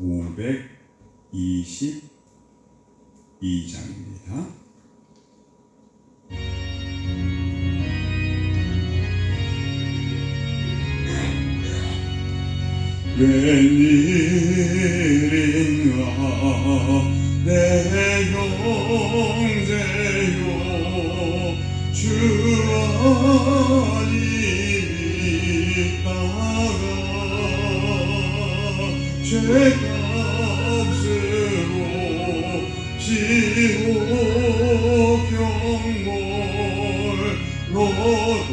522장입니다. 너도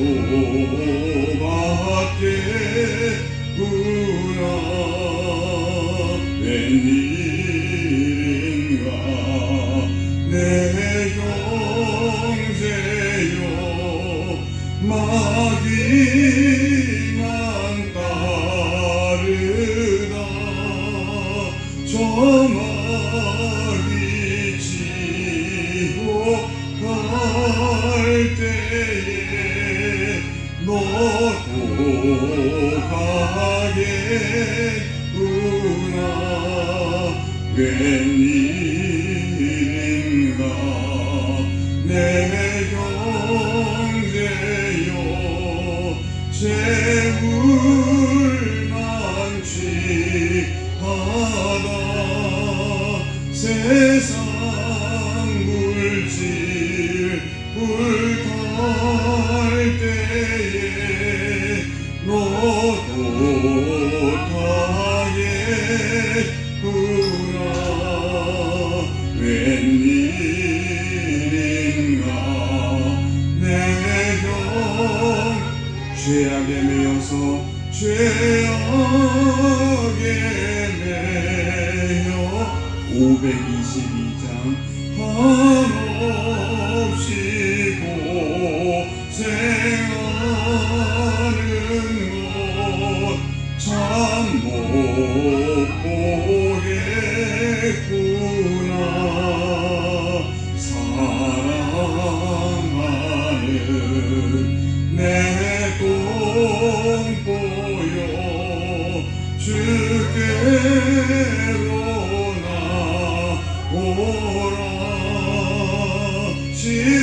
웬 일인가? 내 죄악에 매여서 죄악에 매여 522장 한없이 고생하는 것 참 못 오라. 십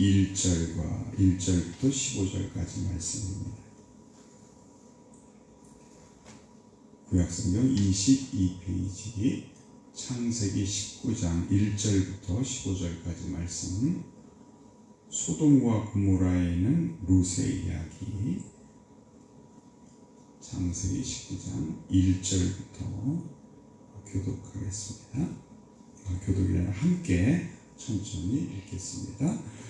1절과 1절부터 15절까지 말씀입니다. 구약성경 22페이지 창세기 19장 1절부터 15절까지 말씀 소돔과 고모라에 있는 룻의 이야기 창세기 19장 1절부터 교독하겠습니다. 아, 교독이 아니라 함께 천천히 읽겠습니다.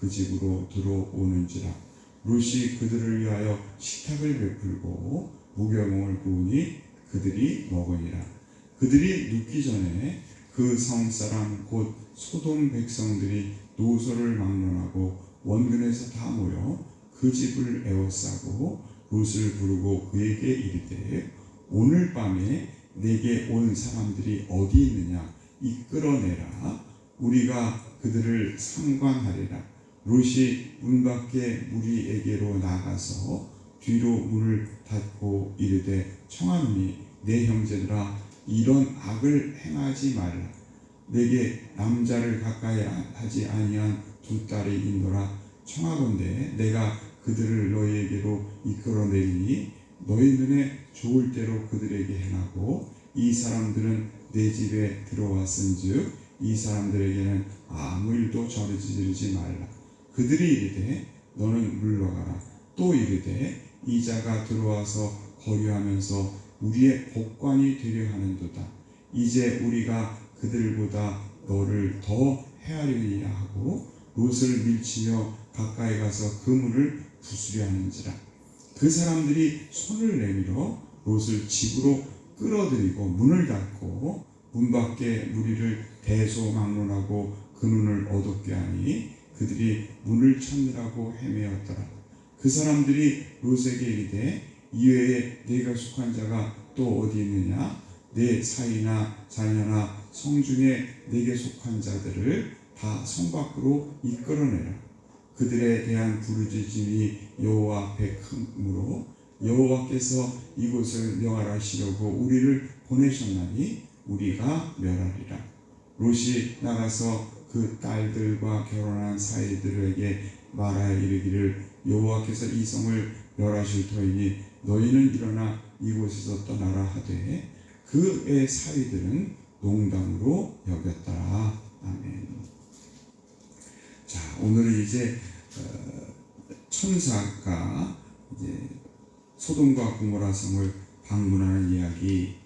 그 집으로 들어오는지라. 롯이 그들을 위하여 식탁을 베풀고 무교몽을 구우니 그들이 먹으니라. 그들이 눕기 전에 그 성 사람 곧 소돔 백성들이 노소를 막론하고 원근에서 다 모여 그 집을 에워싸고 롯을 부르고 그에게 이르되 오늘 밤에 내게 온 사람들이 어디 있느냐? 이끌어내라. 우리가 그들을 상관하리라 롯이 문 밖에 무리에게로 나가서 뒤로 문을 닫고 이르되 청하노니 내 형제들아 이런 악을 행하지 말라. 내게 남자를 가까이 하지 아니한 두 딸이 있노라. 청하건대 내가 그들을 너희에게로 이끌어내리니 너희 눈에 좋을 대로 그들에게 행하고 이 사람들은 내 집에 들어왔은즉 이 사람들에게는 아무 일도 저지르지 말라 그들이 이르되 너는 물러가라. 또 이르되 이 자가 들어와서 거류하면서 우리의 복관이 되려 하는도다. 이제 우리가 그들보다 너를 더 헤아리리라 하고 롯을 밀치며 가까이 가서 그 문을 부수려 하는지라. 그 사람들이 손을 내밀어 롯을 집으로 끌어들이고 문을 닫고 문 밖에 무리를 대소망론하고 그 눈을 어둡게 하니 그들이 문을 찾느라고 헤매었더라. 그 사람들이 롯에게 이르되 이외에 내가 속한 자가 또 어디 있느냐? 내 사이나 자녀나 성중에 내게 속한 자들을 다 성 밖으로 이끌어내라. 그들에 대한 부르짖음이 여호와 앞에 크므로 여호와께서 이곳을 멸하시려고 우리를 보내셨나니 우리가 멸하리라. 롯이 나가서 그 딸들과 결혼한 사이들에게 말하여 이르기를 여호와께서 이 성을 멸하실 터이니 너희는 일어나 이곳에서 떠나라 하되 그의 사위들은 농담으로 여겼더라 아멘. 자 오늘은 이제 어, 천사가 이제 소돔과 고모라 성을 방문하는 이야기.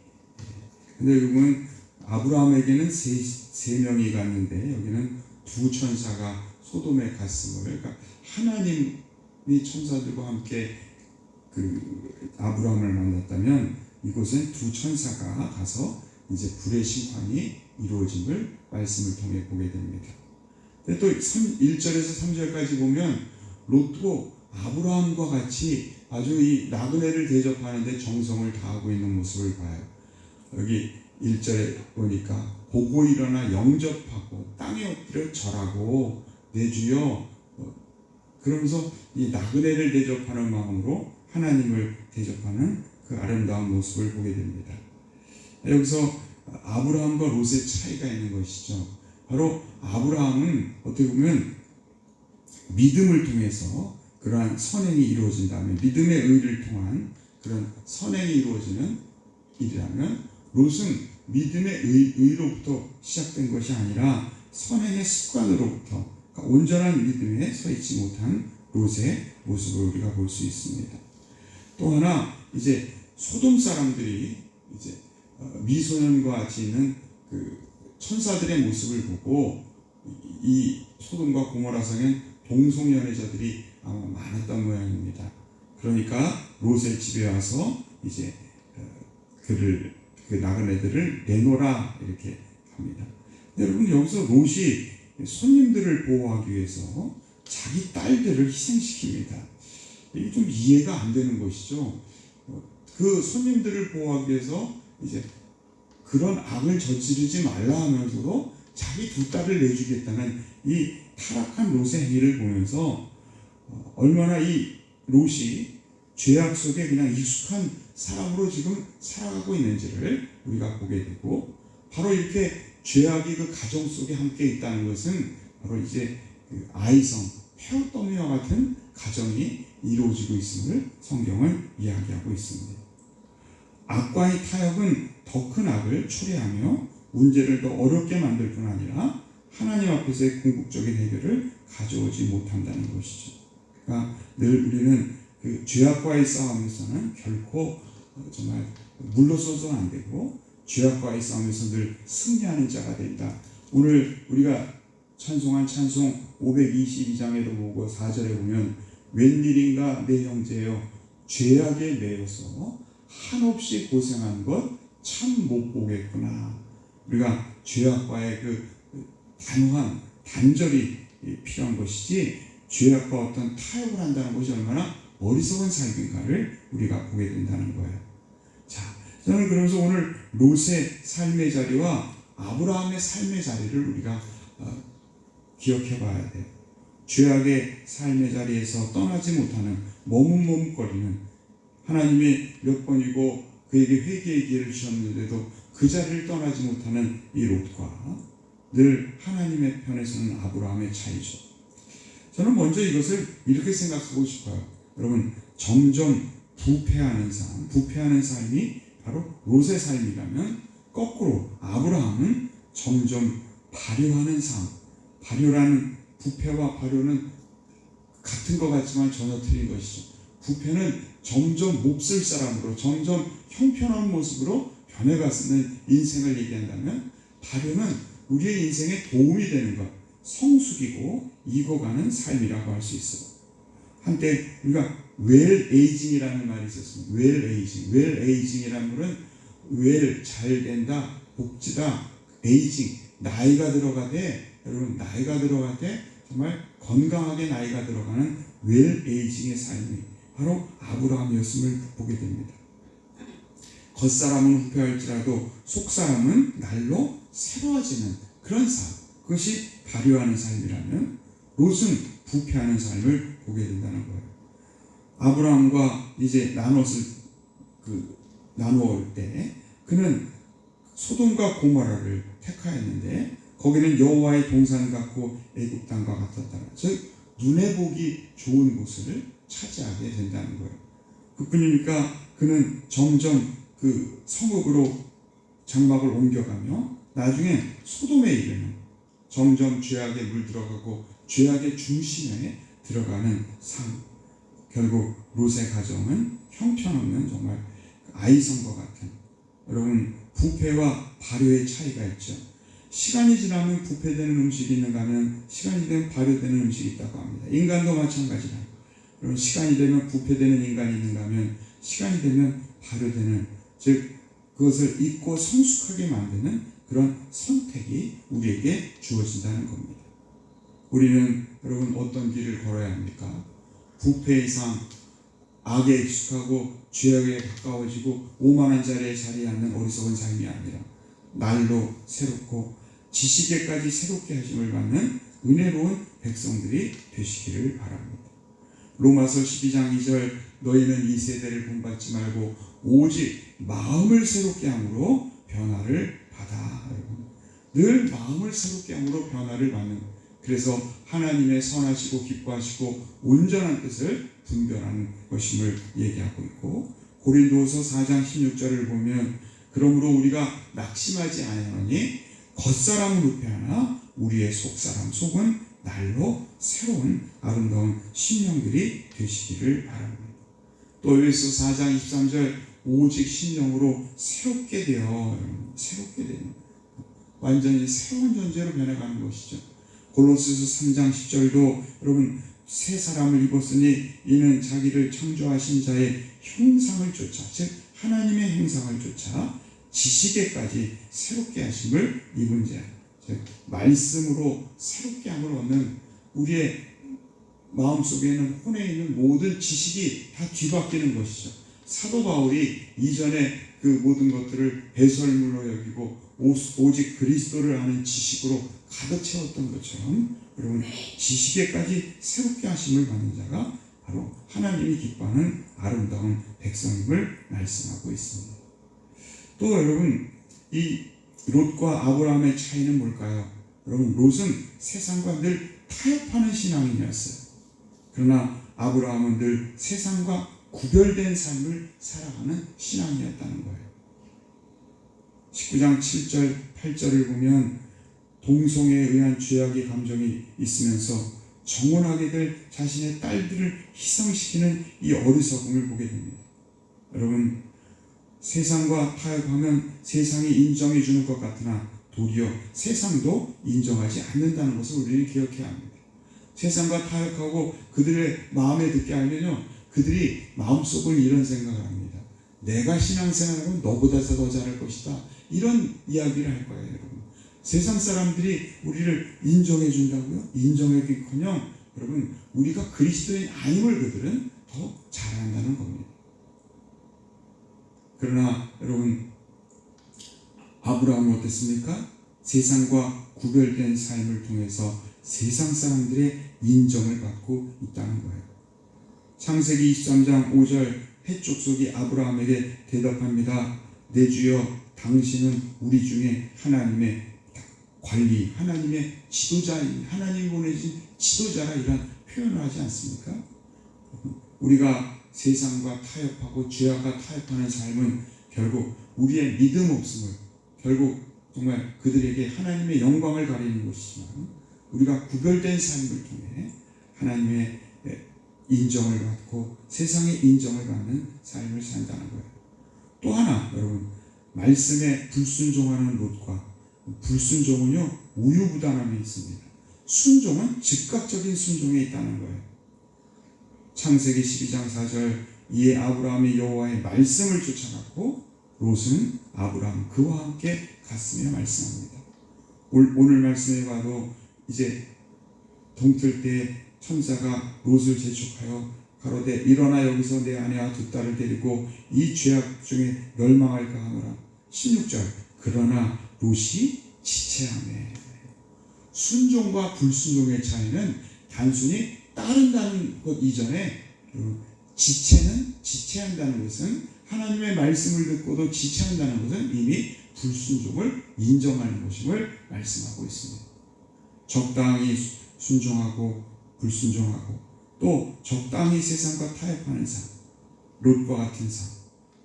근데 이건 아브라함에게는 세, 세 명이 갔는데 여기는 두 천사가 소돔에 갔음을 그러니까 하나님이 천사들과 함께 그 아브라함을 만났다면 이곳엔 두 천사가 가서 이제 불의 심판이 이루어짐을 말씀을 통해 보게 됩니다. 또 3, 1절에서 3절까지 보면 롯도 아브라함과 같이 아주 이 나그네를 대접하는데 정성을 다하고 있는 모습을 봐요. 여기 1절에 보니까 보고 일어나 영접하고 땅에 엎드려 절하고 내 주여 어, 그러면서 이 나그네를 대접하는 마음으로 하나님을 대접하는 그 아름다운 모습을 보게 됩니다. 여기서 아브라함과 롯의 차이가 있는 것이죠. 바로 아브라함은 어떻게 보면 믿음을 통해서 그러한 선행이 이루어진다면 믿음의 의를 통한 그런 선행이 이루어지는 일이라면 롯은 믿음의 의, 의로부터 시작된 것이 아니라 선행의 습관으로부터 그러니까 온전한 믿음에 서 있지 못한 롯의 모습을 우리가 볼 수 있습니다. 또 하나 이제 소돔 사람들이 이제 어, 미소년과 같이 있는 그 천사들의 모습을 보고 이 소돔과 고모라 성엔 동성연애자들이 아마 많았던 모양입니다. 그러니까 롯의 집에 와서 이제 어, 그를 그 나그네들을 내놓으라 이렇게 합니다. 여러분 여기서 롯이 손님들을 보호하기 위해서 자기 딸들을 희생시킵니다. 이게 좀 이해가 안 되는 것이죠. 어, 그 손님들을 보호하기 위해서 이제 그런 악을 저지르지 말라 하면서도 자기 두 딸을 내주겠다는 이 타락한 롯의 행위를 보면서 어, 얼마나 이 롯이 죄악 속에 그냥 익숙한 사람으로 지금 살아가고 있는지를 우리가 보게 되고 바로 이렇게 죄악이 그 가정 속에 함께 있다는 것은 바로 이제 그 아이성, 폐어더미와 같은 가정이 이루어지고 있음을 성경은 이야기하고 있습니다. 악과의 타협은 더 큰 악을 초래하며 문제를 더 어렵게 만들 뿐 아니라 하나님 앞에서의 궁극적인 해결을 가져오지 못한다는 것이죠. 그러니까 늘 우리는 그 죄악과의 싸움에서는 결코 정말 물러서도 안 되고 죄악과의 싸움에서 늘 승리하는 자가 된다. 오늘 우리가 찬송한 찬송 522장에도 보고 4절에 보면 웬일인가 내 형제여 죄악에 매여서 한없이 고생한 것 참 못 보겠구나. 우리가 죄악과의 그 단호한 단절이 필요한 것이지 죄악과 어떤 타협을 한다는 것이 얼마나 어리석은 삶인가를 우리가 보게 된다는 거예요. 자, 저는 그러면서 오늘 롯의 삶의 자리와 아브라함의 삶의 자리를 우리가 어, 기억해 봐야 돼요. 죄악의 삶의 자리에서 떠나지 못하는 머뭇머뭇거리는 하나님이 몇 번이고 그에게 회개의 기회를 주셨는데도 그 자리를 떠나지 못하는 이 롯과 늘 하나님의 편에 서는 아브라함의 차이죠. 저는 먼저 이것을 이렇게 생각하고 싶어요. 여러분 점점 부패하는 삶, 부패하는 삶이 바로 롯의 삶이라면 거꾸로 아브라함은 점점 발효하는 삶, 발효라는 부패와 발효는 같은 것 같지만 전혀 틀린 것이죠. 부패는 점점 몹쓸 사람으로 점점 형편한 모습으로 변해가는 인생을 얘기한다면 발효는 우리의 인생에 도움이 되는 것, 성숙이고 익어가는 삶이라고 할 수 있어요. 한때 우리가 웰 에이징이라는 말이 있었습니다. 웰 에이징, 웰 에이징이라는 말은 웰 잘 된다, 복지다, 에이징 나이가 들어가되 여러분 나이가 들어가되 정말 건강하게 나이가 들어가는 웰 에이징의 삶이 바로 아브라함이었음을 보게 됩니다. 겉사람은 후패할지라도 속사람은 날로 새로워지는 그런 삶. 그것이 발효하는 삶이라면 롯은 부패하는 삶을 보게 된다는 거예요. 아브라함과 이제 나눴을 그 나누어 때 그는 소돔과 고모라를 택하였는데 거기는 여호와의 동산 같고 애굽 땅과 같았다. 즉 눈에 보기 좋은 곳을 차지하게 된다는 거예요. 그뿐이니까 그는 점점 그 성읍으로 장막을 옮겨가며 나중에 소돔에 이르는 점점 죄악에 물들어가고 죄악의 중심에 들어가는 삶. 결국 롯의 가정은 형편없는 정말 아이성과 같은 여러분 부패와 발효의 차이가 있죠. 시간이 지나면 부패되는 음식이 있는가 하면 시간이 되면 발효되는 음식이 있다고 합니다. 인간도 마찬가지라. 여러분 시간이 되면 부패되는 인간이 있는가 하면 시간이 되면 발효되는 즉 그것을 잊고 성숙하게 만드는 그런 선택이 우리에게 주어진다는 겁니다. 우리는 여러분 어떤 길을 걸어야 합니까? 부패 이상 악에 익숙하고 죄악에 가까워지고 오만한 자리에 자리에 앉는 어리석은 삶이 아니라 날로 새롭고 지식에까지 새롭게 하심을 받는 은혜로운 백성들이 되시기를 바랍니다. 로마서 12장 2절 너희는 이 세대를 본받지 말고 오직 마음을 새롭게 함으로 변화를 받아 여러분. 늘 마음을 새롭게 함으로 변화를 받는 그래서 하나님의 선하시고 기뻐하시고 온전한 뜻을 분별하는 것임을 얘기하고 있고 고린도서 4장 16절을 보면 그러므로 우리가 낙심하지 아니하니 겉사람은 우패하나 우리의 속사람 속은 날로 새로운 아름다운 심령들이 되시기를 바랍니다. 또 에베소 4장 23절 오직 심령으로 새롭게 되어 새롭게 되는 완전히 새로운 존재로 변해가는 것이죠. 골로새서 3장 10절도 여러분 새 사람을 입었으니 이는 자기를 창조하신 자의 형상을 쫓아 즉 하나님의 형상을 쫓아 지식에까지 새롭게 하심을 입은 자. 즉 말씀으로 새롭게 함을 얻는 우리의 마음속에는 혼에 있는 모든 지식이 다 뒤바뀌는 것이죠. 사도 바울이 이전에 그 모든 것들을 배설물로 여기고 오직 그리스도를 아는 지식으로 가득 채웠던 것처럼 여러분 지식에까지 새롭게 하심을 받는 자가 바로 하나님이 기뻐하는 아름다운 백성임을 말씀하고 있습니다. 또 여러분 이 롯과 아브라함의 차이는 뭘까요? 여러분 롯은 세상과 늘 타협하는 신앙인이었어요. 그러나 아브라함은 늘 세상과 구별된 삶을 살아가는 신앙이었다는 거예요. 19장 7절, 8절을 보면 동성애에 의한 죄악의 감정이 있으면서 정원하게 될 자신의 딸들을 희생시키는 이 어리석음을 보게 됩니다. 여러분, 세상과 타협하면 세상이 인정해 주는 것 같으나 도리어 세상도 인정하지 않는다는 것을 우리는 기억해야 합니다. 세상과 타협하고 그들의 마음에 듣게 하면요. 그들이 마음속으로 이런 생각을 합니다. 내가 신앙생활하면 너보다 더 잘할 것이다. 이런 이야기를 할 거예요, 여러분. 세상 사람들이 우리를 인정해 준다고요? 인정하기커녕 여러분 우리가 그리스도인 아님을 그들은 더 잘한다는 겁니다. 그러나 여러분 아브라함은 어땠습니까? 세상과 구별된 삶을 통해서 세상 사람들의 인정을 받고 있다는 거예요. 창세기 23장 5절 해족속이 아브라함에게 대답합니다. 내 주여 당신은 우리 중에 하나님의 관리, 하나님의 지도자인 하나님이 보내신 지도자라 이런 표현을 하지 않습니까? 우리가 세상과 타협하고 죄악과 타협하는 삶은 결국 우리의 믿음 없음을 결국 정말 그들에게 하나님의 영광을 가리는 것이지만 우리가 구별된 삶을 통해 하나님의 인정을 받고 세상의 인정을 받는 삶을 산다는 거예요. 또 하나 여러분 말씀에 불순종하는 롯과 불순종은요 우유부단함에 있습니다. 순종은 즉각적인 순종에 있다는 거예요. 창세기 12장 4절 이에 아브라함이 여호와의 말씀을 쫓아갔고 롯은 아브라함 그와 함께 갔으며 말씀합니다. 오늘 말씀에 봐도 이제 동틀 때 천사가 롯을 재촉하여 가로되 일어나 여기서 내 아내와 두 딸을 데리고 이 죄악 중에 멸망할까 하노라. 16절 그러나 롯이 지체하네. 순종과 불순종의 차이는 단순히 따른다는 것 이전에 지체는 지체한다는 것은 하나님의 말씀을 듣고도 지체한다는 것은 이미 불순종을 인정하는 것임을 말씀하고 있습니다. 적당히 순종하고 불순종하고 또 적당히 세상과 타협하는 삶, 롯과 같은 삶.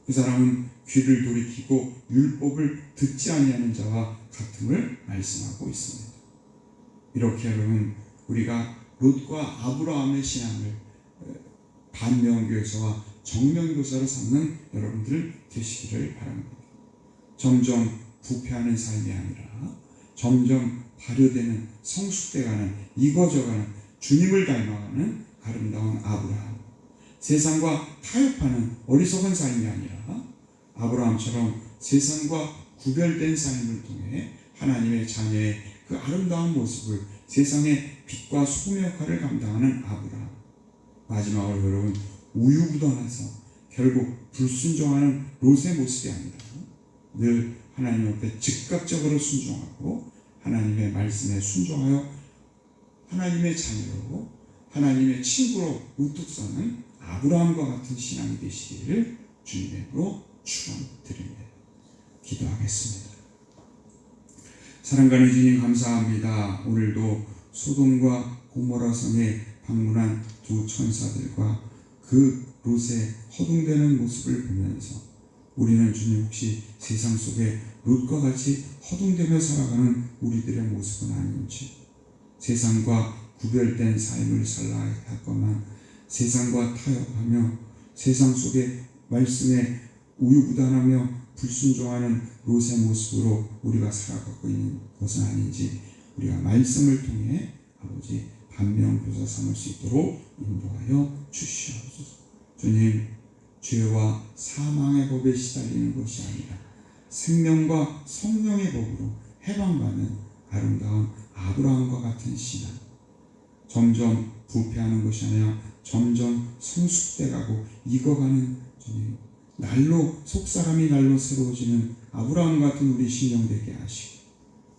그 사람은 귀를 돌이키고 율법을 듣지 아니하는 자와 같음을 말씀하고 있습니다. 이렇게 여러분 우리가 롯과 아브라함의 신앙을 반면교사와 정면교사로 삼는 여러분들 되시기를 바랍니다. 점점 부패하는 삶이 아니라 점점 발효되는 성숙돼가는 익어져가는 주님을 닮아가는 아름다운 아브라함. 세상과 타협하는 어리석은 삶이 아니라 아브라함처럼 세상과 구별된 삶을 통해 하나님의 자녀의 그 아름다운 모습을 세상의 빛과 소금 역할을 감당하는 아브라함. 마지막으로 여러분 우유부단해서 결국 불순종하는 롯의 모습이 아니라 늘 하나님 앞에 즉각적으로 순종하고 하나님의 말씀에 순종하여 하나님의 자녀로 하나님의 친구로 우뚝 서는 아브라함과 같은 신앙이 되시기를 주님으로 축원드립니다. 기도하겠습니다. 사랑가는 주님 감사합니다. 오늘도 소돔과 고모라 성에 방문한 두 천사들과 그 롯의 허둥대는 모습을 보면서 우리는 주님 혹시 세상 속에 롯과 같이 허둥대며 살아가는 우리들의 모습은 아닌지 세상과 구별된 삶을 살아야 할것만 세상과 타협하며 세상 속에 말씀에 우유부단하며 불순종하는 롯의 모습으로 우리가 살아가고 있는 것은 아닌지 우리가 말씀을 통해 아버지 반면교사 삼을 수 있도록 인도하여 주시옵소서. 주님, 죄와 사망의 법에 시달리는 것이 아니라 생명과 성령의 법으로 해방받는 아름다운 아브라함과 같은 신앙. 점점 부패하는 것이 아니라 점점 성숙돼가고 익어가는 주님. 날로 속사람이 날로 새로워지는 아브라함 같은 우리 신령 되게 하시고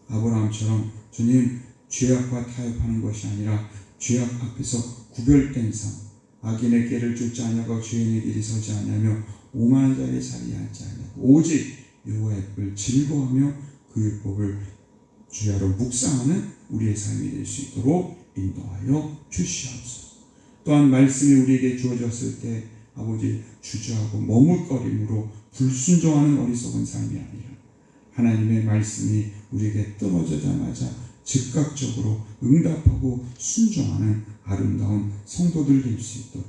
아브라함처럼 주님 죄악과 타협하는 것이 아니라 죄악 앞에서 구별된 삶 악인의 길을 쫓지 아니하고 죄인의 길이 서지 아니하며 오만한 자의 자리에 앉지 아니하고 오직 여호와의 을 즐거워하며 그 율법을 주야로 묵상하는 우리의 삶이 될 수 있도록 인도하여 주시옵소서. 또한 말씀이 우리에게 주어졌을 때 아버지 주저하고 머뭇거림으로 불순종하는 어리석은 삶이 아니라 하나님의 말씀이 우리에게 떨어지자마자 즉각적으로 응답하고 순종하는 아름다운 성도들 될 수 있도록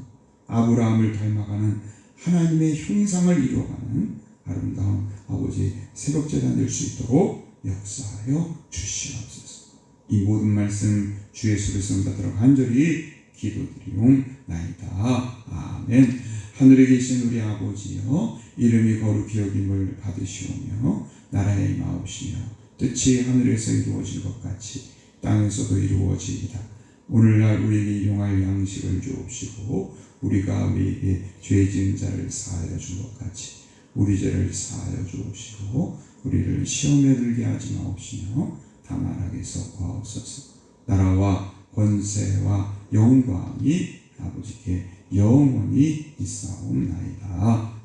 아브라함을 닮아가는 하나님의 형상을 이루어가는 아름다운 아버지 새벽제단 될 수 있도록 역사하여 주시옵소서. 이 모든 말씀 주 예수를 성받도록 간절히 기도드리옵나이다. 아멘. 하늘에 계신 우리 아버지여 이름이 거룩히 여김을 받으시오며 나라의 임하옵시며 뜻이 하늘에서 이루어진 것 같이 땅에서도 이루어지이다. 오늘날 우리에게 일용할 양식을 주옵시고 우리가 우리에게 죄 지은 자를 사하여 준 것 같이 우리 죄를 사하여 주옵시고 우리를 시험에 들게 하지 마옵시며 악에서 구하옵소서 나라와 권세와 영광이 아버지께 영원히 있사옵나이다.